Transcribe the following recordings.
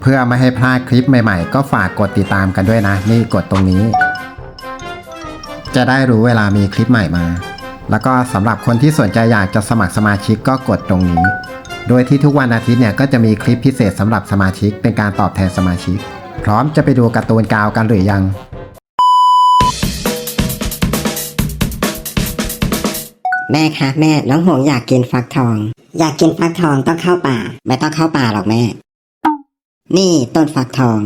เพื่อไม่ให้พลาดคลิปใหม่ๆ ก็ฝากกดติดตามกันด้วยนะ นี่กดตรงนี้ จะได้รู้เวลามีคลิปใหม่มา แล้วก็สำหรับคนที่สนใจอยากจะสมัครสมาชิกก็กดตรงนี้ โดยที่ทุกวันอาทิตย์เนี่ยก็จะมีคลิปพิเศษสำหรับสมาชิกเป็นการตอบแทนสมาชิก พร้อมจะไปดูการ์ตูนกาวกันหรือยังแม่คะแม่น้องหงอยากกินฟักทอง อยากกินฟักทองต้องเข้าป่า ไม่ต้องเข้าป่าหรอกแม่ นี่ต้นฟักทอง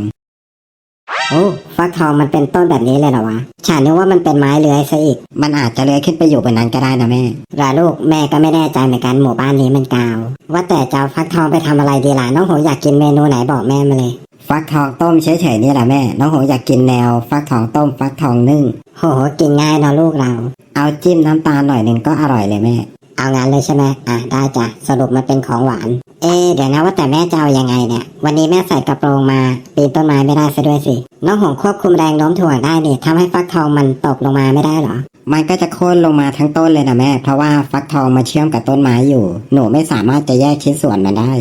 โอ้ฟักทองมันเป็นต้นแบบนี้เลยเหรอวะ ฉันนึกว่ามันเป็นไม้เลื้อยซะอีก มันอาจจะเลื้อยขึ้นไปอยู่บนนั้นก็ได้นะแม่ราลูกแม่ก็ไม่แน่ใจเหมือนกันหมู่บ้านนี้มันกาว ว่าแต่จะเอาฟักทองไปทำอะไรดีล่ะน้องหงอยากกินเมนูไหนบอกแม่มาเลย ฟักทองต้มเฉยๆนี่แหละแม่ น้องหงอยากกินแนว ฟักทองต้มฟักทองนึ่ง โหกินง่ายเนอะลูกเรา เอาจิ้มน้ำตาลหน่อยหนึ่งก็อร่อยเลยแม่ เอางั้นเลยใช่ไหมอะได้จ้ะสรุปมันเป็นของหวาน เอ๊ะเดี๋ยวนะว่าแต่แม่จะเอายังไงเนี่ย วันนี้แม่ใส่กระโปรงมา ปีนต้นไม้ไม่ได้ซะด้วยสิ น้องหงควบคุมแรงโน้มถ่วงได้นี่ทำให้ฟักทองมันตกลงมาไม่ได้เหรอ มันก็จะโค่นลงมาทั้งต้นเลยนะแม่ เพราะว่าฟักทองมาเชื่อมกับต้นไม้อยู่ หนูไม่สามารถจะแยกชิ้นส่วนมันได้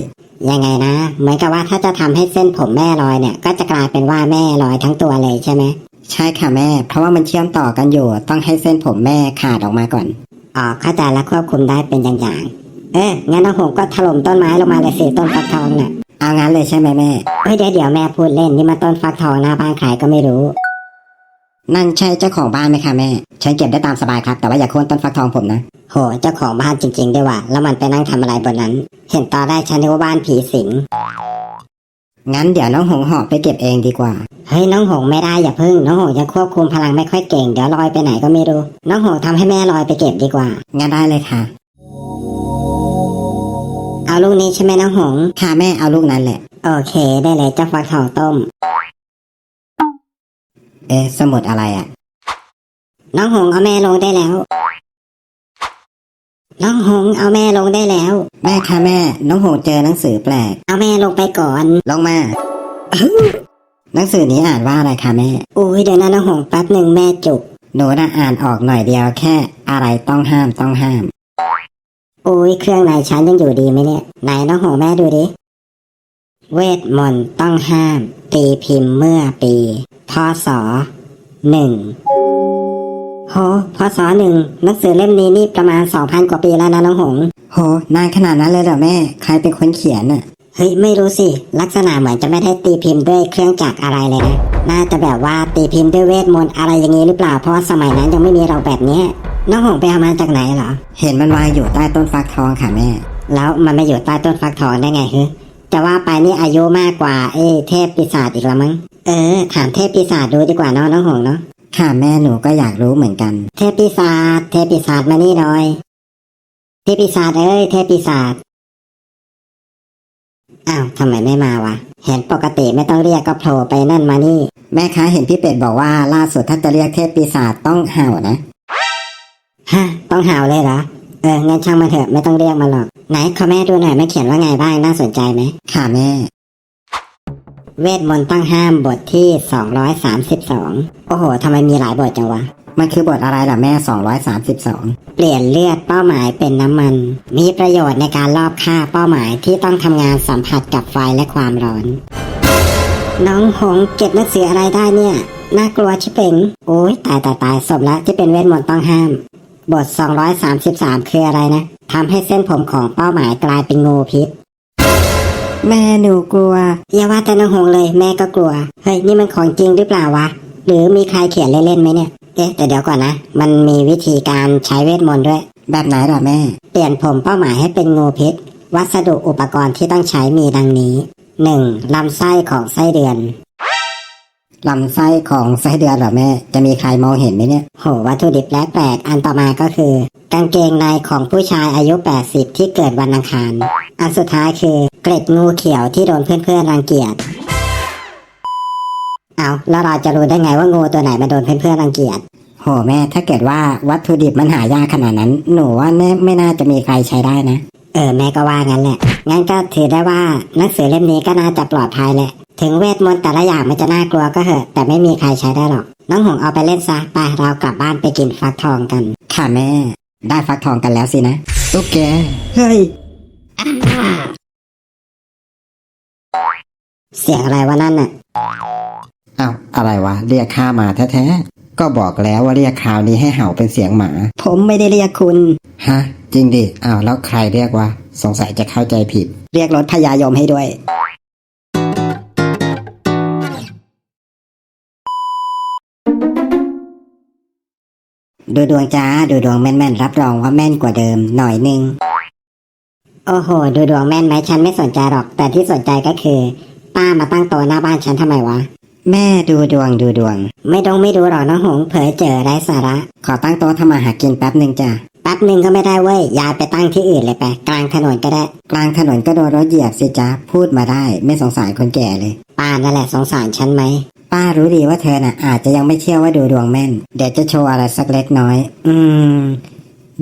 ยังไงนะเหมือนกับว่าถ้าจะทำให้เส้นผมแม่ลอยเนี่ย ก็จะกลายเป็นว่าแม่ลอยทั้งตัวเลยใช่ไหมใช่ค่ะแม่ เพราะว่ามันเชื่อมต่อกันอยู่ ต้องให้เส้นผมแม่ขาดออกมาก่อน อ๋อเข้าใจแล้วควบคุมได้เป็นอย่างๆ เอองั้นน้องหงก็ถล่มต้นไม้ลงมาเลยสิต้นฟักทองน่ะ เอางั้นเลยใช่ไหมแม่เฮ้ยเดี๋ยวเดี๋ยวแม่พูดเล่นนี่มันต้นฟักทองหน้าบ้านใครก็ไม่รู้ นั่นใช่เจ้าของบ้านไหมคะแม่ฉันเก็บได้ตามสบายครับ แต่ว่าอย่าโค่นต้นฟักทองผมนะ โหเจ้าของบ้านจริงๆด้วยว่ะแล้วมันไปนั่งทำอะไรบนนั้น เห็นตอนแรกฉันนึกว่าบ้านผีสิง งั้นเดี๋ยวน้องหงหอบไปเก็บเองดีกว่า เฮ้ยน้องหงไม่ได้อย่าพึ่ง น้องหงยังควบคุมพลังไม่ค่อยเก่งเดี๋ยวลอยไปไหนก็ไม่รู้ น้องหงทำให้แม่ลอยไปเก็บดีกว่า งั้นได้เลยค่ะ เอาลูกนี้ใช่ไหมน้องหง ค่ะแม่เอาลูกนั้นแหละ โอเคได้เลยเจ้าฟักทองต้ม เอ๊ะสมุดอะไรอะ น้องหงเอาแม่ลงได้แล้ว น้องหงเอาแม่ลงได้แล้ว แม่ค่ะแม่ น้องหงเจอหนังสือแปลก เอาแม่ลงไปก่อน ลงมา หนังสือนี้อ่านว่าอะไรคะแม่ อุ้ยเดี๋ยวนะน้องหงแป๊บหนึ่งแม่จุก หนูน่ะอ่านออกหน่อยเดียวแค่ อะไรต้องห้ามต้องห้าม อุ้ยเครื่องในฉันยังอยู่ดีไหมเนี่ย ไหนน้องหงแม่ดูดิ เวทมนต์ต้องห้าม ตีพิมพ์เมื่อปี พศหนึ่ง โหพศหนึ่งหนังสือเล่มนี้นี่ประมาณสองพันกว่าปีแล้วนะน้องหง โห นานขนาดนั้นเลยเหรอแม่ ใครเป็นคนเขียนน่ะเฮ้ยไม่รู้สิ ลักษณะเหมือนจะไม่ได้ตีพิมพ์ด้วยเครื่องจักรอะไรเลยนะ น่าจะแบบว่าตีพิมพ์ด้วยเวทมนต์อะไรอย่างนี้หรือเปล่า เพราะว่าสมัยนั้นยังไม่มีเราแบบเนี้ยน้องหงไปเอามาจากไหนเหรอ เห็นมันวางอยู่ใต้ต้นฟักทองค่ะแม่ แล้วมันไม่อยู่ใต้ต้นฟักทองได้ไงฮึจะว่าไปนี่อายุมากกว่าเอ้เทพปีศาจอีกแล้วมั้ง เออ ถามเทพปีศาจดูดีกว่าเนาะน้องหงเนาะ ค่ะแม่หนูก็อยากรู้เหมือนกัน เทพปีศาจเทพปีศาจมานี่หน่อย เทพปีศาจเอ้ยเทพปีศาจอ้าวทำไมไม่มาวะ เห็นปกติไม่ต้องเรียกก็โผล่ไปนั่นมานี่ แม่คะเห็นพี่เป็ดบอกว่าล่าสุดถ้าจะเรียกเทพปีศาจต้องเห่านะฮะต้องเห่าเลยเหรอเอองั้นช่างมันเถอะไม่ต้องเรียกมาหรอก ไหนขอแม่ดูหน่อยไม่เขียนว่าไงบ้างน่าสนใจไหมค่ะแม่ เวทมนต์ต้องห้ามบทที่ 232 โอ้โหทำไมมีหลายบทจังวะ มันคือบทอะไรล่ะแม่ 232 เปลี่ยนเลือดเป้าหมายเป็นน้ำมัน มีประโยชน์ในการลอบฆ่าเป้าหมายที่ต้องทำงานสัมผัสกับไฟและความร้อน น้องหงเก็บหนังสืออะไรได้เนี่ย น่ากลัวชิเป่งโอ้ยตายตายตายสมแล้วที่เป็นเวทมนต์ต้องห้าม บท 233 คืออะไรนะทำให้เส้นผมของเป้าหมายกลายเป็นงูพิษ แม่หนูกลัว อย่าว่าแต่น้องหงเลยแม่ก็กลัว เฮ้ยนี่มันของจริงหรือเปล่าวะ หรือมีใครเขียนเล่นๆไหมเนี่ย เอ๊ะแต่เดี๋ยวก่อนนะ มันมีวิธีการใช้เวทมนต์ด้วย แบบไหนล่ะแม่ เปลี่ยนผมเป้าหมายให้เป็นงูพิษ วัสดุอุปกรณ์ที่ต้องใช้มีดังนี้ 1. ลำไส้ของไส้เดือน ลำไส้ของไส้เดือนหรอแม่ จะมีใครมองเห็นไหมเนี่ย โห วัตถุดิบแปลกๆอันต่อมาก็คือ กางเกงในของผู้ชายอายุ 80 ที่เกิดวันอังคาร อันสุดท้ายคือ เกล็ดงูเขียวที่โดนเพื่อนๆรังเกียจ เอาแล้วเราจะรู้ได้ไงว่างูตัวไหนมาโดนเพื่อนๆรังเกียจ โหแม่ถ้าเกิดว่าวัตถุดิบมันหายากขนาดนั้น หนูว่าไม่ไม่น่าจะมีใครใช้ได้นะ เออแม่ก็ว่างั้นแหละ งั้นก็ถือได้ว่าหนังสือเล่มนี้ก็น่าจะปลอดภัยแหละ ถึงเวทมนต์แต่ละอย่างมันจะน่ากลัวก็เหอะ แต่ไม่มีใครใช้ได้หรอก น้องหงเอาไปเล่นซะไปเรากลับบ้านไปกินฟักทองกัน ค่ะแม่ ได้ฟักทองกันแล้วสินะตุ๊กแกเฮ้ยเสียงอะไรวะนั่นน่ะอ้าวอะไรวะ เรียกข้ามาแท้ๆ ก็บอกแล้วว่าเรียกคราวนี้ให้เห่าเป็นเสียงหมา ผมไม่ได้เรียกคุณ ฮะ จริงดิอ้าวแล้วใครเรียกวะ สงสัยจะเข้าใจผิด เรียกรถพยายมให้ด้วย ดูดวงจ้าดูดวงแม่นๆรับรองว่าแม่นกว่าเดิมหน่อยนึง โอ้โห ดูดวงแม่นไหมฉันไม่สนใจหรอก แต่ที่สนใจก็คือ ป้ามาตั้งโต๊ะหน้าบ้านฉันทำไมวะ แม่ดูดวงดูดวง ไม่ต้องไม่ดูหรอกน้องหงเผยเจอไร้สาระ ขอตั้งโต๊ะทำมาหากินแป๊บหนึ่งจ้ะแป๊บหนึ่งก็ไม่ได้เว้ยยายไปตั้งที่อื่นเลยไปกลางถนนก็ได้ กลางถนนก็โดนรถเหยียบสิจ๊ะพูดมาได้ ไม่สงสารคนแก่เลย ป้านั่นแหละสงสารฉันไหม ป้ารู้ดีว่าเธอน่ะ อาจจะยังไม่เชื่อว่าดูดวงแม่น เดี๋ยวจะโชว์อะไรสักเล็กน้อย อืม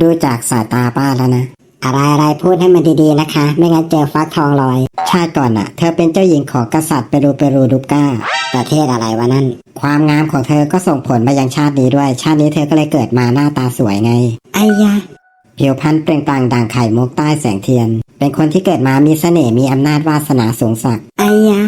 ดูจากสายตาป้าแล้วนะ อะไรอะไรพูดให้มันดีๆนะคะ ไม่งั้นเจอฟักทองลอย ชาติก่อนน่ะ เธอเป็นเจ้าหญิงของกษัตริย์เปรูเปรูดุบก้า ประเทศอะไรวะนั่น ความงามของเธอก็ส่งผลมายังชาตินี้ด้วย ชาตินี้เธอก็เลยเกิดมาหน้าตาสวยไง ไอ้ยะผิวพรรณเปล่งปลั่งดังไข่มุกใต้แสงเทียน เป็นคนที่เกิดมามีเสน่ห์มีอำนาจวาสนาสูงสักไอ้ยะ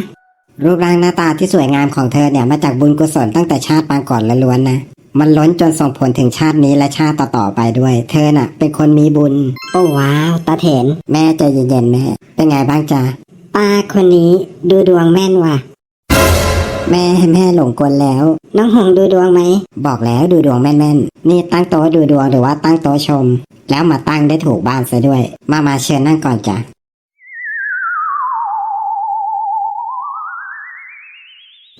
รูปร่างหน้าตาที่สวยงามของเธอเนี่ยมาจากบุญกุศลตั้งแต่ชาติปางก่อนล้วนๆนะ มันล้นจนส่งผลถึงชาตินี้และชาติต่อๆไปด้วย เธอน่ะ เป็นคนมีบุญ โอ้ว้าวตาเถนแม่ใจเย็นๆแม่ เป็นไงบ้างจ๊ะป้าคนนี้ดูดวงแม่นว่ะ แม่แม่หลงกลแล้ว น้องหงดูดวงไหม บอกแล้วดูดวงแม่นๆ นี่ตั้งโต๊ะดูดวงหรือว่าตั้งโต๊ะชม แล้วมาตั้งได้ถูกบ้านซะด้วย มามาเชิญนั่งก่อนจ้ะ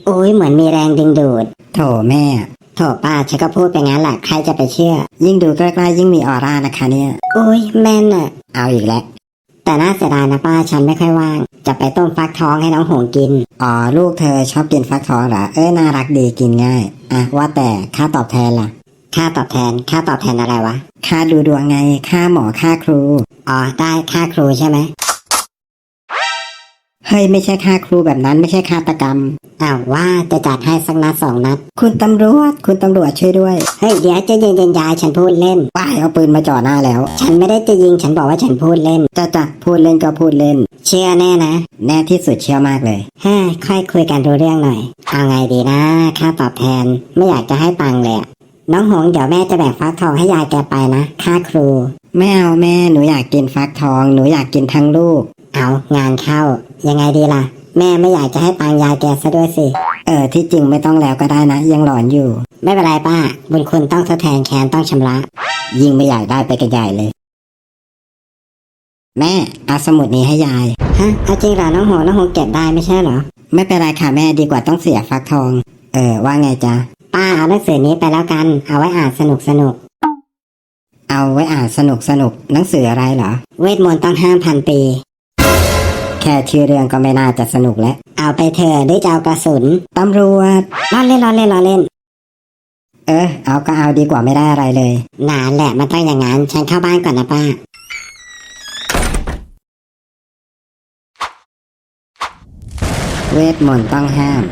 อ้ยเหมือนมีแรงดึงดูด โถแม่ โถป้าฉันก็พูดไปงั้นแหละใครจะไปเชื่อ ยิ่งดูใกล้ๆยิ่งมีออร่านะคะเนี่ยโอ้ยแม่นอะเอาอีกแล้ว แต่น่าเสียดายนะป้าฉันไม่ค่อยว่าง จะไปต้มฟักทองให้น้องหงกิน อ๋อลูกเธอชอบกินฟักทองเหรอ เอ้ยน่ารักดีกินง่าย อะว่าแต่ค่าตอบแทนล่ะ ค่าตอบแทน ค่าตอบแทนอะไรวะ ค่าดูดวงไง ค่าหมอค่าครู อ๋อได้ค่าครูใช่ไหมเฮ้ยไม่ใช่ค่าครูแบบนั้นไม่ใช่ฆาตกรรม อ้าวว่าจะจัดให้สักนัดสองนัด คุณตำรวจคุณตำรวจช่วยด้วย เฮ้ยเดี๋ยวใจะเย็นๆยายฉันพูดเล่นป้ายเอาปืนมาจ่อหน้าแล้ว ฉันไม่ได้จะยิงฉันบอกว่าฉันพูดเล่นจ้ะจ้ะพูดเล่นก็พูดเล่น เชื่อแน่นะ แน่ที่สุดเชื่อมากเลยเฮ้ยค่อยคุยกันรู้เรื่องหน่อย เอาไงดีนะค่าตอบแทนไม่อยากจะให้ตังค์เลยอะน้องหงเดี๋ยวแม่จะแบ่งฟักทองให้ยายแกไปนะค่าครู ไม่เอาแม่หนูอยากกินฟักทอง หนูอยากกินทั้งลูก เอางานเข้า ยังไงดีล่ะ แม่ไม่อยากจะให้ตังค์ยายแกซะด้วยสิ เออที่จริงไม่ต้องแล้วก็ได้นะ ยังหลอนอยู่ ไม่เป็นไรป้า บุญคุณต้องทดแทนแค้นต้องชำระ ยิ่งไม่อยากได้ไปกันใหญ่เลย แม่เอาสมุดนี้ให้ยาย ฮะเอาจริงเหรอน้องหงน้องหงเก็บได้ไม่ใช่เหรอ ไม่เป็นไรค่ะแม่ดีกว่าต้องเสียฟักทอง เออว่าไงจ๊ะป้าเอาหนังสือนี้ไปแล้วกัน เอาไว้อ่านสนุกสนุก เอาไว้อ่านสนุกสนุกหนังสืออะไรเหรอ เวทมนต์ต้องห้ามพันปี แค่ชื่อเรื่องก็ไม่น่าจะสนุกแล้ว เอาไปเถอะได้จะเอากระสุนตำรวจล้อเล่นล้อเล่นล้อเล่น เออ เอาก็เอาดีกว่าไม่ได้อะไรเลย นานแหละมันต้องอย่างนั้น ฉันเข้าบ้านก่อนนะป้า เวทมนต์ต้องห้าม